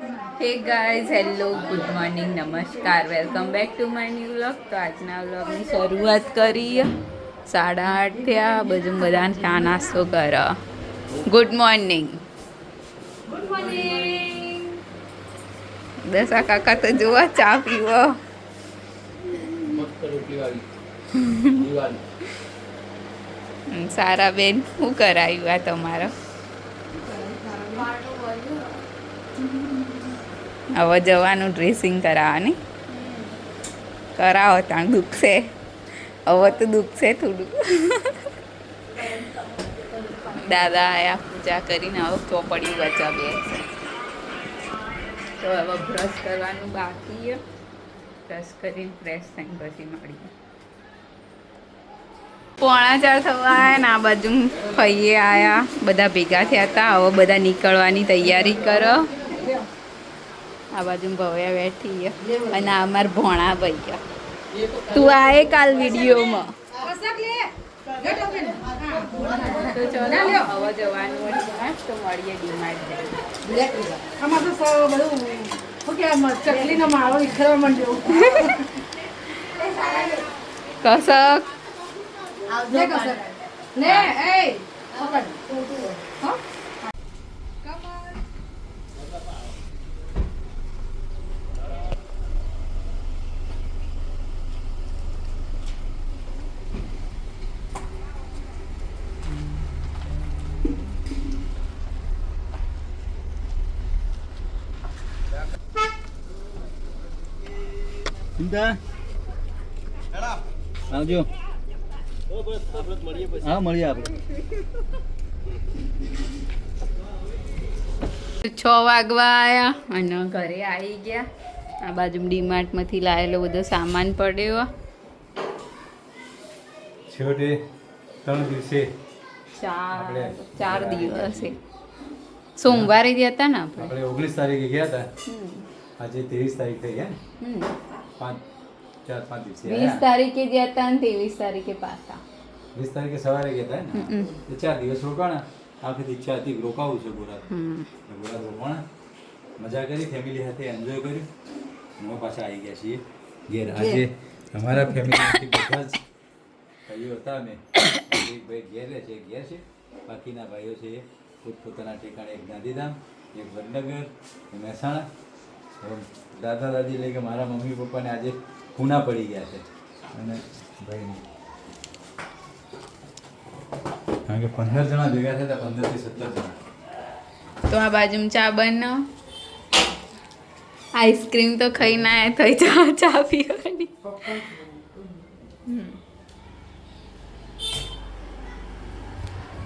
Hey guys hello good morning નમસ્કાર welcome back to my new vlog તો આજના વ્લોગની શરૂઆત કરીએ. સાડા આઠ થયા બધું બધાને ચા નાસ્તો કર. ગુડ મોર્નિંગ દસા કાકા તો જોવા ચા પીવો. સારા બેન શું કરાયું આ તમારો? હવે જવાનું ડ્રેસિંગ કરાવવાની. કરાવો, ત્યાં દુખશે. હવે તો દુખશે થોડું. દાદા આયા પૂજા કરીને હવે ચોપડી બચા બેસે. તો હવે બ્રશ કરવાનું બાકી બ્રશ કરીને ફ્રેશ થઈને પછી મળીએ. પોણા ચાર થવા આવ્યા ને આ બાજુ ફઈએ આયા. બધા ભેગા થયા હતા. હવે બધા નીકળવાની તૈયારી કરો. આ બાજુ ભવ્યા બેઠી છે. અને આ અમાર ભોણા ભૈયા તું આય કાલ વિડીયોમાં. તો ચલો હવે જવાનું હોય તો મળીએ ડીમાર્ટ આમાં તો બધું શું કે આમ ચકલીનો માળો વિખરવા માંડ્યો. કસક. લે કસર. લે એ પકડ. ચિંતા આવજો. હા મળીએ આપણે. છ વાગવા આવ્યા અને ઘરે આવી ગયા. આ બાજુ ડીમાર્ટમાંથી લાવેલો બધો સામાન પડ્યો. છેવટે ત્રણ દિવસે ચાર ચાર દિવસે. સોમવારે જ હતા ને આપણે? ઓગણીસ તારીખે ગયા હતા આજે ત્રેવીસ તારીખ થઈ ગયા. પાંચ ચાર પાંચ દિવસે વીસ આયા. તારીખે જ હતા ને ત્રેવીસ તારીખે પાછા વીસ તારીખે સવારે ગયા હતા ને હમ. તો ચાર દિવસ રોકાણા આખી ઈચ્છા હતી કે રોકાવું છે ગોરા હમ. ગોરા રોકાણા મજા કરી ફેમિલી સાથે એન્જોય કર્યું અમે પાછા આવી ગયા છીએ ઘેર આજે અમારા ફેમિલીમાંથી બધા જ ભાઈઓ હતા અમે એક ભાઈ ઘેર રહે છે એક ઘેર છે બાકીના ભાઈઓ છે એ પોતપોતાના ઠેકાણે એક ગાંધીધામ એક વડનગર એક મહેસાણા હવે દાદા દાદી એટલે કે મારા મમ્મી પપ્પાને આજે ખૂના પડી ગયા છે. અને ભાઈ કારણ કે પંદર જણા ભેગા થયા હતા, પંદરથી સત્તર જણા. તો આ બાજુ ચા બનાવ આઈસ્ક્રીમ તો ખાઈ ના થઈ ચા ચા પીવાની.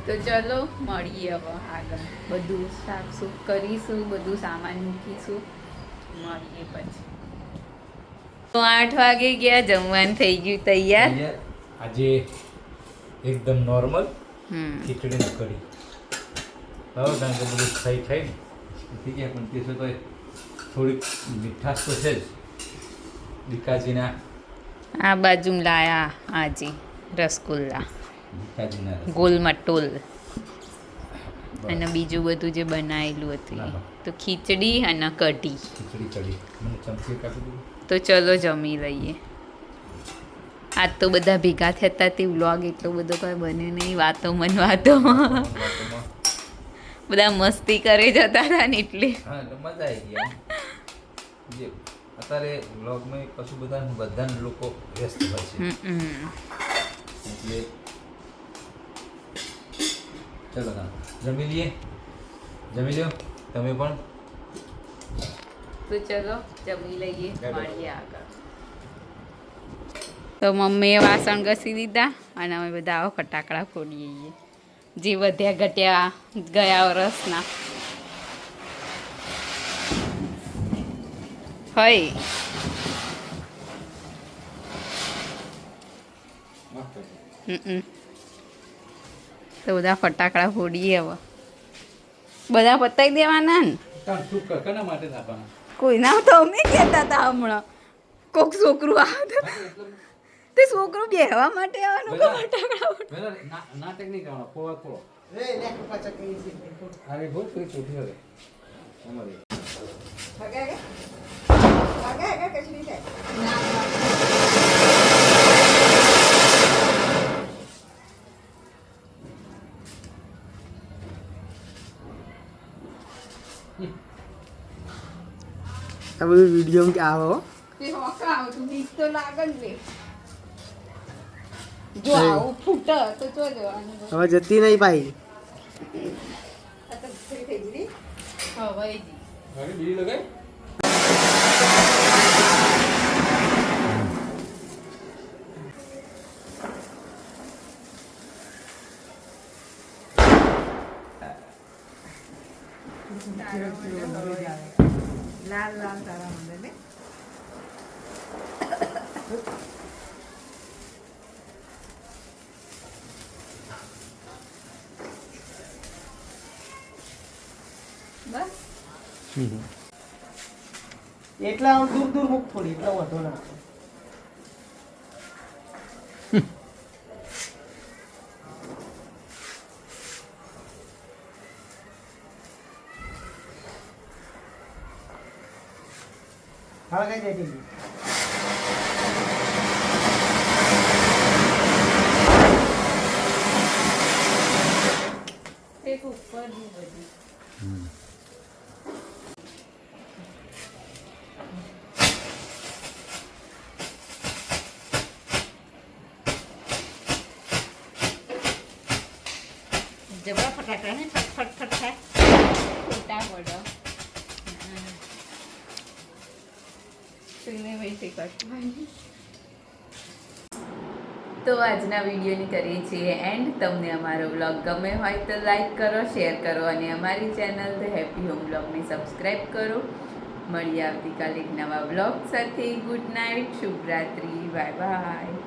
તો ચલો, મળીએ હવે આગળ. બધું સાફ સૂફ કરીશું, બધું સામાન મૂકીશું. મળીએ પછી. તો આઠ વાગે ગયા જમવાનું થઈ ગયું તૈયાર. આજે એકદમ નોર્મલ ખીચડી કરી હવે કારણ કે બધું ખાઈ ખાઈ થઈ ગયા પણ તે તો થોડીક મીઠાશ તો છે જ. દીકાજીના આ બાજુ લાયા આજે રસગુલ્લા. ગોલ મટોલ. અને બીજું બધું જે બનાવેલું હતું તો ખીચડી અને કઢી. તો ચલો જમી લઈએ. આજ તો બધા ભેગા થતા તે વ્લોગ એટલો બધો કોઈ બન્યો નહીં વાતો મન વાતો બધા મસ્તી કરે જતા હતા ને એટલે. મજા આવી ગઈ અત્યારે વ્લોગમાં કશું બધા બધા લોકો વ્યસ્ત હોય છે. એટલે ચલો ના જમી લઈએ? જમી લો તમે પણ? તો ચલો જમી લઈએ. મળીએ આગળ. તો મમ્મીએ વાસણ ઘસી દીધા અને અમે બધા આવો ફટાકડા ફોડીએ. જે વધ્યા ઘટ્યા ગયા વરસના. હોય હમ. તો બધા ફટાકડા ફોડીએ હવે. બધા પતાવી દેવાના ને? કોઈ કોઈના તો અમે કહેતા હતા હમણાં. કોક છોકરું આવે તે છોકરું બેહવા માટે આવવાનું કે ફટાકડા ના- નાટક નહીં કરવાનો ખોવા ખોળો અરે હવે. અમારી આ બધું વીડિયો કે આવો? તે હોકા આવતું બીક તો લાગન ને લે. જો આવું ફૂટ તો જો અને હવે જતી નહીં પાઈ હવે જી. અરે બીડી લગાય લાલ લાલ તારા મને ને બસ એટલા આમ દૂર દૂર મૂક થોડી એટલો વધો ના હા કઈ દે એક ઉપરની બધી. જબરા ફટાકડા ને ફટ ફટ ફટ પડો તો આજના વિડીયોની કરીએ છીએ એન્ડ. તમને અમારો વ્લોગ ગમે હોય તો લાઈક કરો, શેર કરો અને અમારી ચેનલ ધ હેપી હોમ બ્લોગને સબસ્ક્રાઈબ કરો. મળીએ આવતીકાલે એક નવા બ્લોગ સાથે. ગુડ નાઇટ શુભરાત્રી બાય બાય